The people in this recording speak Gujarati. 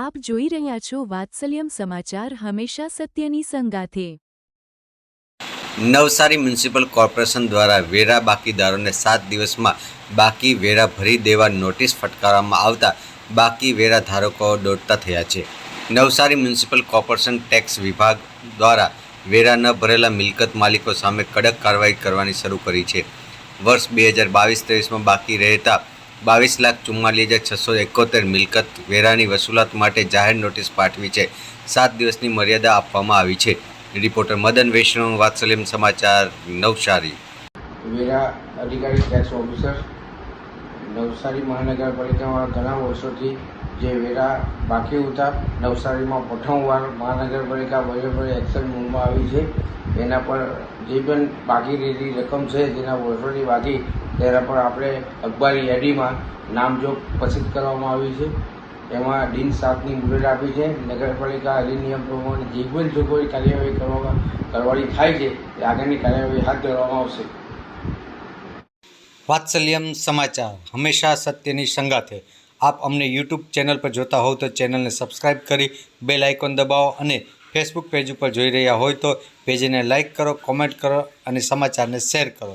આપ જોઈ રહ્યા છો વાત્સલ્યમ સમાચાર હંમેશા સત્યની સંગાથે. નવસારી મ્યુનિસિપલ કોર્પોરેશન દ્વારા વેરા બાકીદારોને સાત દિવસમાં બાકી વેરા ભરી દેવા નોટિસ ફટકારવામાં આવતા બાકી વેરા ધારકો દોડતા થયા છે. નવસારી મ્યુનિસિપલ કોર્પોરેશન ટેક્સ વિભાગ દ્વારા વેરા ન ભરેલા મિલકત માલિકો સામે કડક કાર્યવાહી કરવાની શરૂ કરી છે. વર્ષ બે હજાર બાવીસ ત્રેવીસમાં બાકી રહેતા બાવીસ લાખ ચુમ્માલીસ હજાર છસો એકોતેર મિલકત વેરાની વસૂલાત માટે જાહેર નોટિસ પાઠવી છે. સાત દિવસની મર્યાદા આપવામાં આવી છે. રિપોર્ટર મદન વૈષ્ણવ, વાત્સલ્યમ સમાચાર, નવસારી. વેરા અધિકારી ટેક્સ ઓફિસર નવસારી મહાનગરપાલિકામાં ઘણા વર્ષોથી જે વેરા બાકી હતા નવસારીમાં પ્રથમવાર મહાનગરપાલિકા વહીવટી એક્શન મૂળમાં આવી છે. એના પર જે પણ બાકી રહેલી રકમ છે જેના વર્ષોની બાકી તેના પર આપણે અખબારી યાદીમાં નામજોગ પસંદ કરવામાં આવી છે. એમાં ડીન સાતની મુદત આપી છે. નગરપાલિકા અધિનિયમ પ્રમાણે જે પણ જો કોઈ કાર્યવાહી કરવામાં કરવાની થાય છે, એ આગળની કાર્યવાહી હાથ ધરવામાં આવશે. વાત્સલ્યમ સમાચાર. હંમેશા સત્યની સંગાથે. આપ અમને યુટ્યુબ ચેનલ પર જોતા હોવ તો ચેનલને સબસ્ક્રાઇબ કરી બેલ આઇકોન દબાવો અને ફેસબુક પેજ ઉપર જોઈ રહ્યા હોય તો પેજને લાઇક કરો, કોમેન્ટ કરો અને સમાચારને શેર કરો.